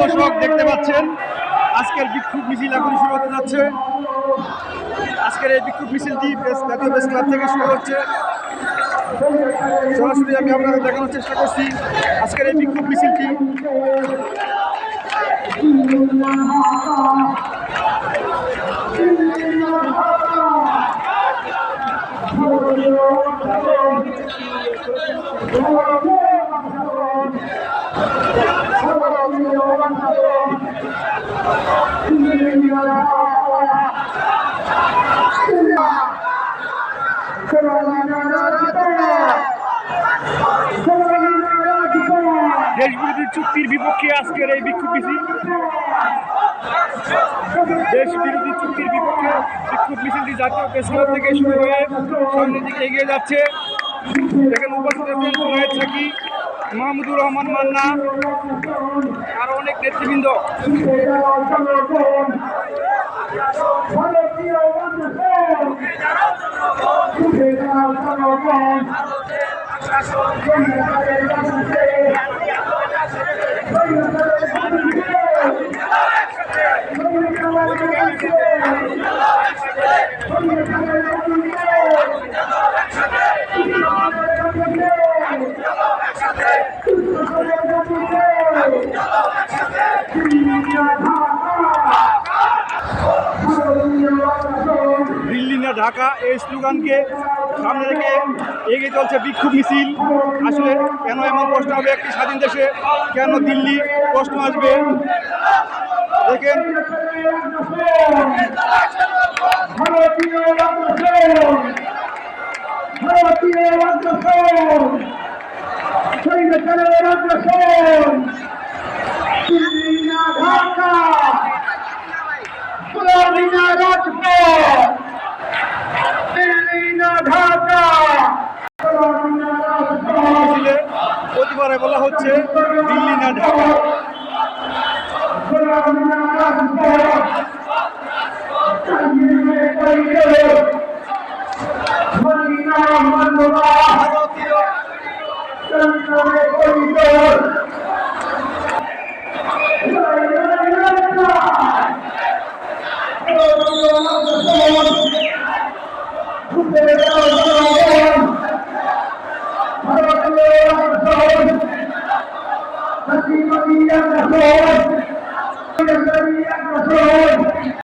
দর্শক দেখতে পাচ্ছেন, আজকের বিক্ষোভ মিছিল এখন শুরু হতে যাচ্ছে। আজকের এই বিক্ষোভ মিছিলটি প্রেস প্রেস ক্লাব থেকে শুরু হচ্ছে। সরাসরি আমি আপনাদের দেখানোর চেষ্টা করছি আজকের এই বিক্ষোভ মিছিলটি। দেশ বিরোধী চুক্তির বিপক্ষে আজকের এই বিক্ষোভ মিছিল। দেশ বিরোধী চুক্তির বিপক্ষে বিক্ষোভ মিছিলটি জাতীয় প্রেস থেকে শুরু হয়ে সামনের দিকে এগিয়ে যাচ্ছে। এখানে উপস্থিত আছেন জুনায়েদ সাকি, মাহমুদুর রহমান মান্না, আরও অনেক নেতৃবৃন্দ। দিল্লি না, ঢাকা এই স্লোগানকে সামনে রেখে এগিয়ে চলছে বিক্ষোভ মিছিল। আসলে কেন এমন প্রশ্ন হবে একটি স্বাধীন দেশে? কেন দিল্লি প্রশ্ন আসবে? দেখেন। ঢাকা গুলামি না রাজপথ দিল্লি না ঢাকা গুলামি না রাজপথ মিছিলে প্রতিবারে বলা হচ্ছে দিল্লি না ঢাকা نبي نبيا رسول نبيا رسول